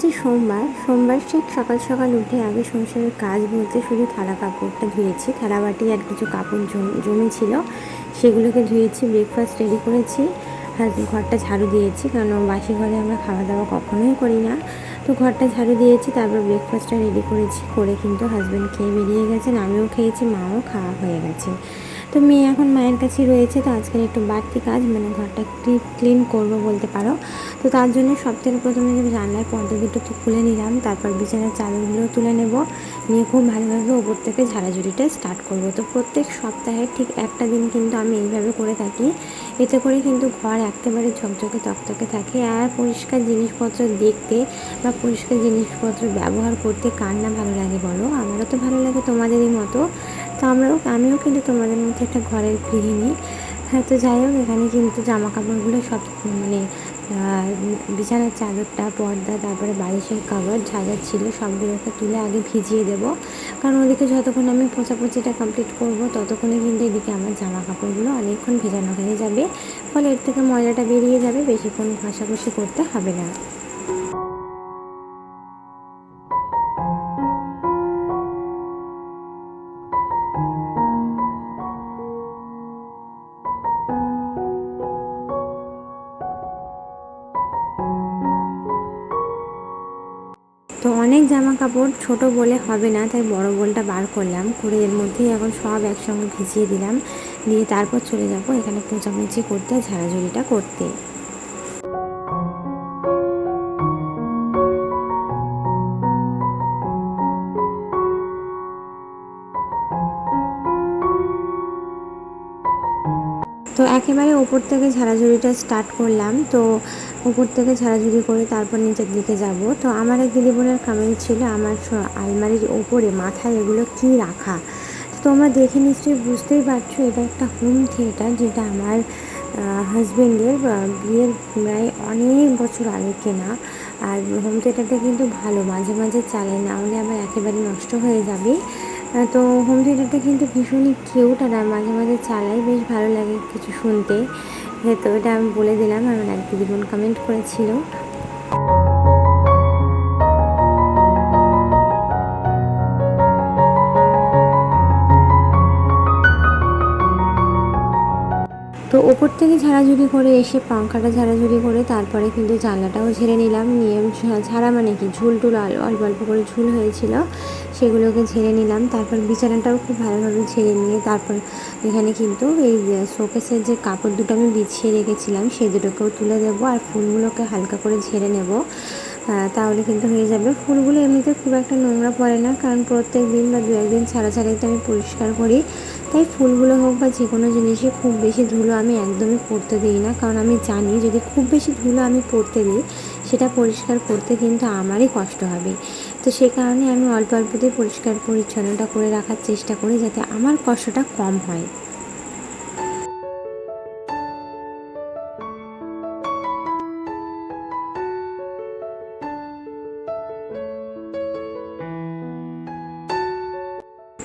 হচ্ছে সোমবার। সোমবার ঠিক সকাল সকাল উঠে আগে সংসারের কাজ বলতে শুধু থালা কাপড়টা ধুয়েছি। থালা বাটি আর কিছু কাপড় জমে ছিল সেগুলোকে ধুয়েছি ব্রেকফাস্ট রেডি করেছি। ঘরটা ঝাড়ু দিয়েছি, কারণ বাসি ঘরে আমরা খাওয়া দাওয়া কখনোই করি না। তো ঘরটা ঝাড়ু দিয়েছি, তারপর ব্রেকফাস্টটা রেডি করেছি। করে কিন্তু হাজব্যান্ড খেয়ে বেরিয়ে গেছেন, আমিও খেয়েছি, মাও খাওয়া হয়ে গেছে। তো মেয়ে এখন মায়ের কাছে রয়েছে, তো আজকের একটু বাড়তি কাজ মানে ঘরটা ক্লিন করব বলতে পারো। তো তার জন্য সব থেকে প্রথমে যে জানলার পর্দা দুটো খুলে নিলাম, তারপর বিছানার চাদরগুলো তুলে নেব। নিয়ে খুব ভালোভাবে ওপর থেকে ঝাড়াঝুড়িটা স্টার্ট করব। তো প্রত্যেক সপ্তাহে ঠিক একটা দিন কিন্তু আমি এইভাবে করে থাকি। এতে করে কিন্তু ঘর একেবারে ঝকঝকে তকতকে থাকে। আর পরিষ্কার জিনিসপত্র দেখতে বা পরিষ্কার জিনিসপত্র ব্যবহার করতে কার না ভালো লাগে বলো? আমারও তো ভালো লাগে তোমাদেরই মতো। তো আমরাও, আমিও কিন্তু তোমাদের মধ্যে একটা ঘরের গৃহিণী। হ্যাঁ তো যাই হোক, এখানে কিন্তু জামা কাপড়গুলো সব মানে বিছানার চাদরটা, পর্দা, তারপরে বালিশের কাভার যা যা ছিল, সবগুলোকে তুলে আগে ভিজিয়ে দেব। কারণ ওদিকে যতক্ষণ আমি পোছাপচিটা কমপ্লিট করব, ততক্ষণে কিন্তু এদিকে আমার জামা কাপড়গুলো অনেকক্ষণ ভেজানো হয়ে যাবে। ফলে এর থেকে ময়লাটা বেরিয়ে যাবে, বেশিক্ষণ ঘষাঘষি করতে হবে না। কাপড় ছোট বলে হবে না, তাই বড় বোলটা বার করলাম। করে এর মধ্যেই এখন সব একসঙ্গে ভিজিয়ে দিলাম। দিয়ে তারপর চলে যাব এখানে পোচামুচি করতে, ঝাড়াঝুড়িটা করতে। একেবারে ওপর থেকে ঝাড়াঝুড়িটা স্টার্ট করলাম। তো উপর থেকে ঝাড়াঝুড়ি করে তারপর নিচের দিকে যাব। তো আমার এক দিদি বোনের কামেন্ট ছিল, আমার আলমারির ওপরে, মাথায় এগুলো কি রাখা? তো তোমরা দেখে নিশ্চয়ই বুঝতেই পারছ, এটা একটা হোম থিয়েটার যেটা আমার হাজব্যান্ডের বিয়ের প্রায় অনেক বছর আগে কেনা। আর হোম থিয়েটারটা কিন্তু ভালো, মাঝে মাঝে চালাই না হলে আবার একেবারে নষ্ট হয়ে যাবে। তো হোম থিয়েটারটা কিন্তু ভীষণই কিউট আর মাঝে মাঝে চালাই, বেশ ভালো লাগে কিছু শুনতে। তো এটা আমি বলে দিলাম, আমার এক দিদি বোন কমেন্ট করেছিল। তো ওপর থেকে ঝাড়াঝুড়ি করে এসে পাঙ্খাটা ঝাড়াঝুড়ি করে তারপরে কিন্তু জানলাটাও ঝেড়ে নিলাম। নিয়ে ঝাড়া মানে কি? ঝুল টুল অল্প অল্প করে ঝুল হয়েছিল, সেগুলোকে ঝেড়ে নিলাম। তারপর বিছানাটাও খুব ভালোভাবে ঝেড়ে নিয়ে তারপর এখানে কিন্তু এই শোকেসের যে কাপড় দুটো আমি বিছিয়ে রেখেছিলাম সেই দুটোকেও তুলে দেবো আর ফুলগুলোকে হালকা করে ঝেড়ে নেব। তাহলে কিন্তু হয়ে যাবে। ফুলগুলো এমনিতে খুব একটা নোংরা পড়ে না, কারণ প্রত্যেক দিন বা দু একদিন ছাড়া ছাড়াই তো আমি পরিষ্কার করি। তাই ফুলগুলো হোক বা যে কোনো জিনিসে খুব বেশি ধুলো আমি একদমই পড়তে দিই না। কারণ আমি জানি যদি খুব বেশি ধুলো আমি পড়তে দিই, সেটা পরিষ্কার করতে কিন্তু আমারই কষ্ট হবে। তো সে কারণে আমি অল্প অল্পতেই পরিষ্কার পরিচ্ছন্নটা করে রাখার চেষ্টা করি যাতে আমার কষ্টটা কম হয়।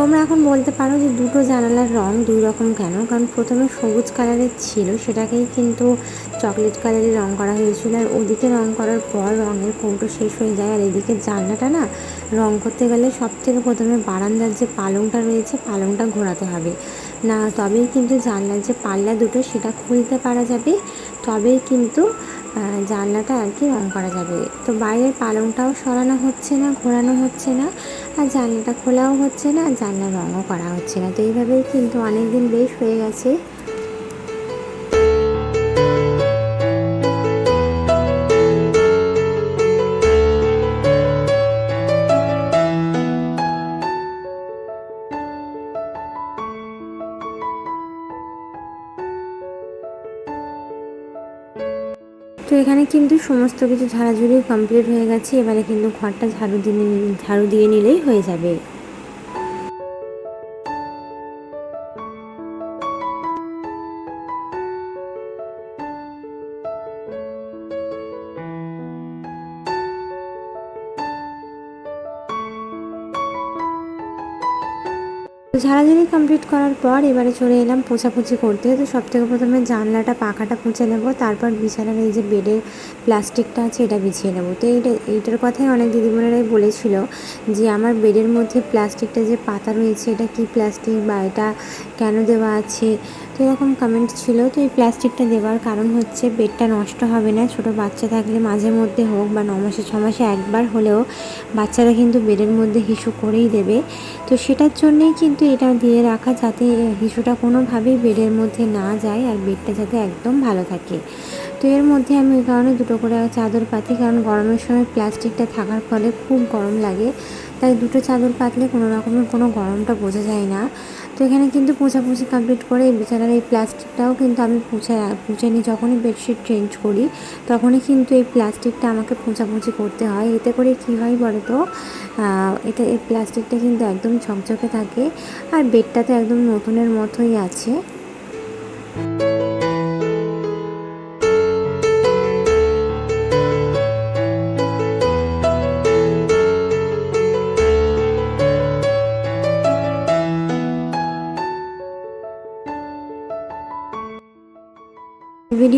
তোমরা এখন বলতে পারো যে দুটো জানালার রং দুই রকম কেন? কারণ প্রথমে সবুজ কালারের ছিল, সেটাকেই কিন্তু চকলেট কালারের রং করা হয়েছিল। আর ওদিকে রং করার পর রঙের কৌটো শেষ হয়ে যায়, আর এদিকে জানলাটা না রং করতে গেলে সব থেকে প্রথমে বারান্দার যে পালংটা রয়েছে, পালংটা ঘোরাতে হবে। না, তবেই কিন্তু জানলার যে পাল্লা দুটো, সেটা খুলতে পারা যাবে। তবেই কিন্তু জানলাটা আর কি রং করা যাবে। তো বাইরের পালংটাও সরানো হচ্ছে না, ঘোরানো হচ্ছে না, আর জানলাটা খোলাও হচ্ছে না আর জানলার রঙও করা হচ্ছে না। তো এইভাবেই কিন্তু অনেক দিন বেশ হয়ে গেছে। কিন্তু সমস্ত কিছু ঝাড়াঝুড়ি কমপ্লিট হয়ে গেছে। এবারে কিন্তু ঘরটা ঝাড়ু দিয়ে ঝাড়ু দিয়ে নিলেই হয়ে যাবে। ঝাড়াঝাড়ি কমপ্লিট করার পর এবারে চলে এলাম পোছাপুছি করতে। তো সব থেকে প্রথমে জানলাটা, পাখাটা পুঁছে নেব, তারপর বিছানার এই যে বেডের প্লাস্টিকটা আছে এটা বিছিয়ে নেব। তো এইটা, এইটার কথাই অনেক দিদিমণেরাই বলেছিল যে আমার বেডের মধ্যে প্লাস্টিকটা যে পাতা রয়েছে, এটা কি প্লাস্টিক বা এটা কেন দেওয়া আছে? তো এরকম কমেন্ট ছিল তো এই প্লাস্টিকটা দেওয়ার কারণ হচ্ছে বেডটা নষ্ট হবে না। ছোট বাচ্চা থাকলে মাঝে মধ্যে হোক বা ন মাসে, ছ মাসে একবার হলেও বাচ্চারা কিন্তু বেডের মধ্যে হিসু করেই দেবে। তো সেটার জন্যেই কিন্তু এটা দিয়ে রাখা যাতে হিসুটা কোনোভাবেই বেডের মধ্যে না যায় আর বেডটা যাতে একদম ভালো থাকে। তো এর মধ্যে আমি ওই কারণে দুটো করে চাদর পাতি, কারণ গরমের সময় প্লাস্টিকটা থাকার ফলে খুব গরম লাগে। তাই দুটো চাদর পাতলে কোনো রকমের কোনো গরমটা বোঝা যায় না। তো এখানে কিন্তু পোছাপুছি কমপ্লিট করে এই বিছানার এই প্লাস্টিকটাও কিন্তু আমি পুছে পুছে নিই যখনই বেডশিট চেঞ্জ করি, তখনই কিন্তু এই প্লাস্টিকটা আমাকে পোছাপুছি করতে হয়। এতে করে কি হয় বলো তো এটা এই প্লাস্টিকটা কিন্তু একদম ঝকঝকে থাকে আর বেডটা তো একদম নতুনের মতোই আছে।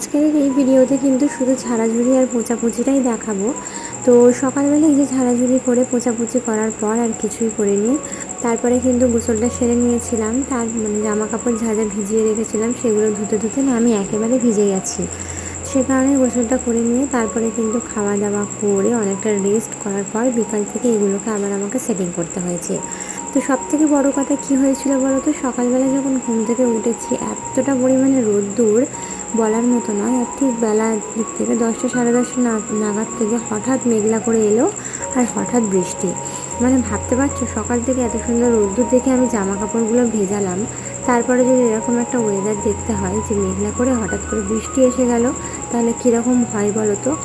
আজকের এই ভিডিওতে কিন্তু শুধু ঝাড়াঝুড়ি আর পোচাপুচিটাই দেখাবো। তো সকালবেলা এই যে ঝাড়াঝুড়ি করে পোচাপুচি করার পর আর কিছুই করিনি। তারপরে কিন্তু গোসলটা সেরে নিয়েছিলাম। তার মানে জামা কাপড় যা যা ভিজিয়ে রেখেছিলাম সেগুলো ধুতে ধুতে না আমি একেবারে ভিজে গেছি। সে কারণে গোসলটা করে নিয়ে তারপরে কিন্তু খাওয়া দাওয়া করে অনেকটা রেস্ট করার পর বিকাল থেকে এগুলোকে আবার আমাকে সেটিং করতে হয়েছে। তো সব থেকে বড়ো কথা কী হয়েছিল বলো তো সকালবেলা যখন ঘুম থেকে উঠেছি, এতটা পরিমাণে রোদ্দুর বলার মতো নয়। আর ঠিক বেলার দিক থেকে দশটা সাড়ে দশটা নাগাদ থেকে হঠাৎ মেঘলা করে এলো আর হঠাৎ বৃষ্টি। মানে ভাবতে পারছ, সকাল থেকে এত সুন্দর রোদ্দুর দেখে আমি জামা কাপড়গুলো ভেজালাম। তারপরে যদি এরকম একটা ওয়েদার দেখতে হয় যে মেঘলা করে হঠাৎ করে বৃষ্টি এসে গেল, তাহলে কীরকম হয় বলো তো?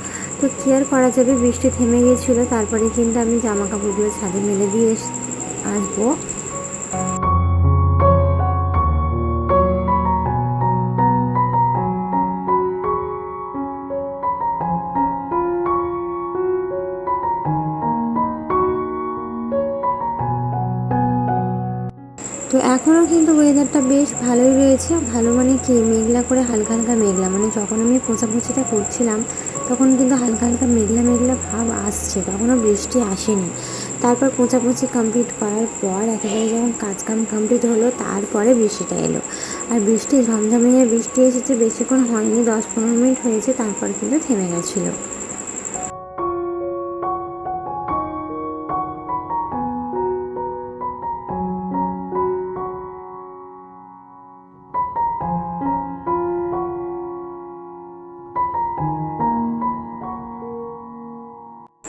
তো কী আর করা যাবে? বৃষ্টি থেমে গিয়েছিল, তারপরে কিন্তু আমি জামা কাপড়গুলো ছাদে মেলে দিয়ে আসব। তো এখনও কিন্তু ওয়েদারটা বেশ ভালোই রয়েছে। ভালো মানে কি, মেঘলা করে হালকা হালকা মেঘলা। মানে যখন আমি পোছাপুছিটা করছিলাম, তখন কিন্তু হালকা হালকা মেঘলা মেঘলা ভাব আসছে। তখনও বৃষ্টি আসেনি। তারপর পোছাপুছি কমপ্লিট করার পর, একেবারে যখন কাজ কাম কমপ্লিট হলো, তারপরে বৃষ্টিটা এলো। আর বৃষ্টি, ঝমঝমিয়ে বৃষ্টি এসেছে, বেশিক্ষণ হয়নি, দশ পনেরো মিনিট হয়েছে, তারপর কিন্তু থেমে গেছিল।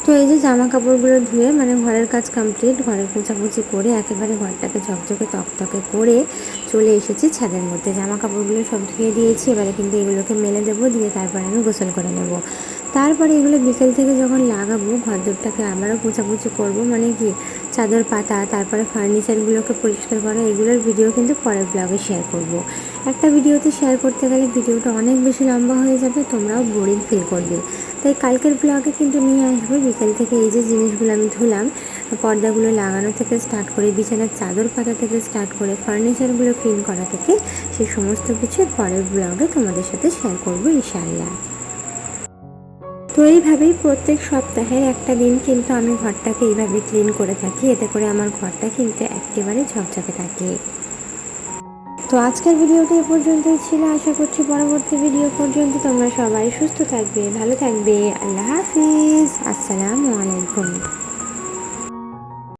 তো এই যে জামা কাপড়গুলো ধুয়ে মানে ঘরের কাজ কমপ্লিট ঘরের পোছাপুছি করে একেবারে ঘরটাকে ঝকঝকে তকতকে করে চলে এসেছি ছাদের মধ্যে। জামা কাপড়গুলো সব ধুয়ে দিয়েছি, এবারে কিন্তু এগুলোকে মেলে দেবো, দিয়ে তারপরে আমি গোসল করে নেব। তারপরে এগুলো বিকেল থেকে যখন লাগাবো ঘর দুটাকে আবারও পোছাপুছি করব মানে কি চাদর পাতা, তারপরে ফার্নিচারগুলোকে পরিষ্কার করা, এগুলোর ভিডিও কিন্তু পরের ব্লগে শেয়ার করব। একটা ভিডিওতে শেয়ার করতে গেলে ভিডিওটা অনেক বেশি লম্বা হয়ে যাবে, তোমরাও বোরিং ফিল করবে তাই কালকের ব্লগে কিন্তু নিয়ে আসব, বিকেল থেকে এই যে জিনিসগুলো আমি ধুলাম, পর্দাগুলো লাগানো থেকে স্টার্ট করে, বিছানার চাদর পাতা থেকে স্টার্ট করে ফার্নিচারগুলো ক্লিন করা থেকে সেই সমস্ত কিছু পরের ব্লগে তোমাদের সাথে শেয়ার করব, ইনশাআল্লাহ তো এইভাবেই প্রত্যেক সপ্তাহের একটা দিন কিন্তু আমি ঘরটাকে এইভাবে ক্লিন করে থাকি। এতে করে আমার ঘরটা কিন্তু একেবারে ঝকঝকে থাকে। তো আজকের ভিডিওটি এ পর্যন্তই ছিল। আশা করছি পরবর্তী ভিডিও পর্যন্ত তোমরা সবাই সুস্থ থাকবে, ভালো থাকবে। আল্লাহ হাফিজ। আসসালামু আলাইকুম।